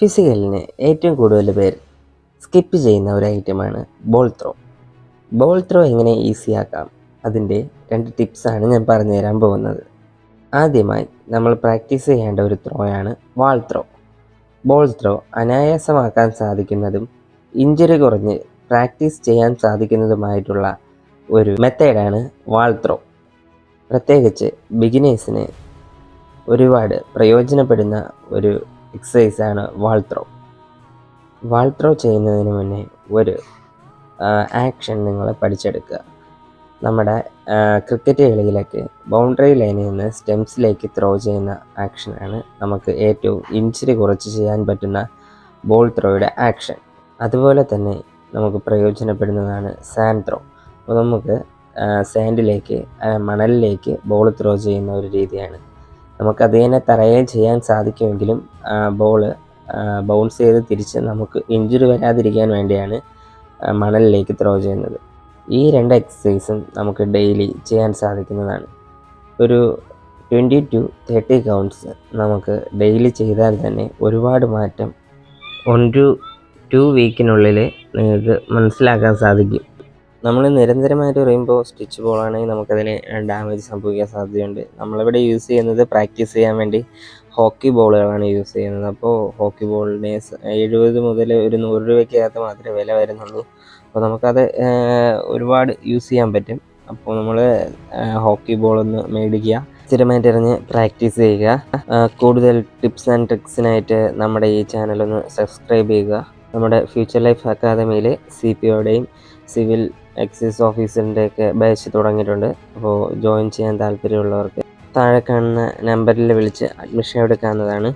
ഫിസിക്കലിന് ഏറ്റവും കൂടുതൽ പേർ സ്കിപ്പ് ചെയ്യുന്ന ഒരു ഐറ്റമാണ് ബോൾ ത്രോ ബോൾ ത്രോ എങ്ങനെ ഈസിയാക്കാം അതിന്റെ രണ്ട് ടിപ്സാണ് ഞാൻ പറഞ്ഞു തരാൻ പോകുന്നത്. ആദ്യമായി നമ്മൾ പ്രാക്ടീസ് ചെയ്യേണ്ട ഒരു ത്രോയാണ് വാൾ ത്രോ ബോൾ ത്രോ അനായാസമാക്കാൻ സാധിക്കുന്നതും ഇഞ്ചുറി കുറഞ്ഞ് പ്രാക്ടീസ് ചെയ്യാൻ സാധിക്കുന്നതുമായിട്ടുള്ള ഒരു മെത്തേഡാണ് വാൾ ത്രോ പ്രത്യേകിച്ച് ബിഗിനേഴ്സിന് ഒരുപാട് പ്രയോജനപ്പെടുന്ന ഒരു എക്സസൈസാണ് വാൾ ത്രോ വാൾ ത്രോ ചെയ്യുന്നതിന് മുന്നേ ഒരു ആക്ഷൻ നിങ്ങൾ പഠിച്ചെടുക്കുക. നമ്മുടെ ക്രിക്കറ്റ് കളിയിലൊക്കെ ബൗണ്ടറി ലൈനിൽ നിന്ന് സ്റ്റെംസിലേക്ക് ത്രോ ചെയ്യുന്ന ആക്ഷനാണ് നമുക്ക് ഏറ്റവും ഇഞ്ചിരി കുറച്ച് ചെയ്യാൻ പറ്റുന്ന ബോൾ ത്രോയുടെ ആക്ഷൻ. അതുപോലെ തന്നെ നമുക്ക് പ്രയോജനപ്പെടുന്നതാണ് സാൻഡ് ത്രോ. അപ്പോൾ നമുക്ക് സാൻഡിലേക്ക് മണലിലേക്ക് ബോൾ ത്രോ ചെയ്യുന്ന ഒരു രീതിയാണ് നമുക്ക് അത് തന്നെ തറയിൽ ചെയ്യാൻ സാധിക്കുമെങ്കിലും ബോൾ ബൗൺസ് ചെയ്ത് തിരിച്ച് നമുക്ക് ഇഞ്ചുറി വരാതിരിക്കാൻ വേണ്ടിയാണ് മണലിലേക്ക് ത്രോ ചെയ്യുന്നത്. ഈ രണ്ട് എക്സസൈസും നമുക്ക് ഡെയിലി ചെയ്യാൻ സാധിക്കുന്നതാണ്. ഒരു ട്വന്റി ടു തേർട്ടി കൗണ്ട്സ് നമുക്ക് ഡെയിലി ചെയ്താൽ തന്നെ ഒരുപാട് മാറ്റം ഒൻ ടു ടു വീക്കിനുള്ളിൽ നിങ്ങൾക്ക് മനസ്സിലാക്കാൻ സാധിക്കും. നമ്മൾ നിരന്തരമായിട്ട് പറയുമ്പോൾ സ്റ്റിച്ച് ബോളാണെങ്കിൽ നമുക്കതിന് ഡാമേജ് സംഭവിക്കാൻ സാധ്യതയുണ്ട്. നമ്മളിവിടെ യൂസ് ചെയ്യുന്നത് പ്രാക്ടീസ് ചെയ്യാൻ വേണ്ടി ഹോക്കി ബോളുകളാണ് യൂസ് ചെയ്യുന്നത്. അപ്പോൾ ഹോക്കി ബോളിന് എഴുപത് മുതൽ ഒരു നൂറ് രൂപയ്ക്കകത്ത് മാത്രമേ വില വരുന്നുള്ളൂ. അപ്പോൾ നമുക്കത് ഒരുപാട് യൂസ് ചെയ്യാൻ പറ്റും. അപ്പോൾ നമ്മൾ ഹോക്കി ബോളൊന്ന് മേടിക്കുക. സ്ഥിരമായിട്ട് എറിഞ്ഞ് പ്രാക്ടീസ് ചെയ്യുക. കൂടുതൽ ടിപ്സ് ആൻഡ് ട്രിക്സിനായിട്ട് നമ്മുടെ ഈ ചാനലൊന്ന് സബ്സ്ക്രൈബ് ചെയ്യുക. നമ്മുടെ ഫ്യൂച്ചർ ലൈഫ് അക്കാദമിയിൽ സി പി ഒയുടെയും സിവിൽ എക്സൈസ് ഓഫീസറിന്റെ ഒക്കെ ബാച്ച് തുടങ്ങിയിട്ടുണ്ട്. അപ്പോൾ ജോയിൻ ചെയ്യാൻ താല്പര്യമുള്ളവർക്ക് താഴെ കാണുന്ന നമ്പറിൽ വിളിച്ച് അഡ്മിഷൻ എടുക്കാവുന്നതാണ്.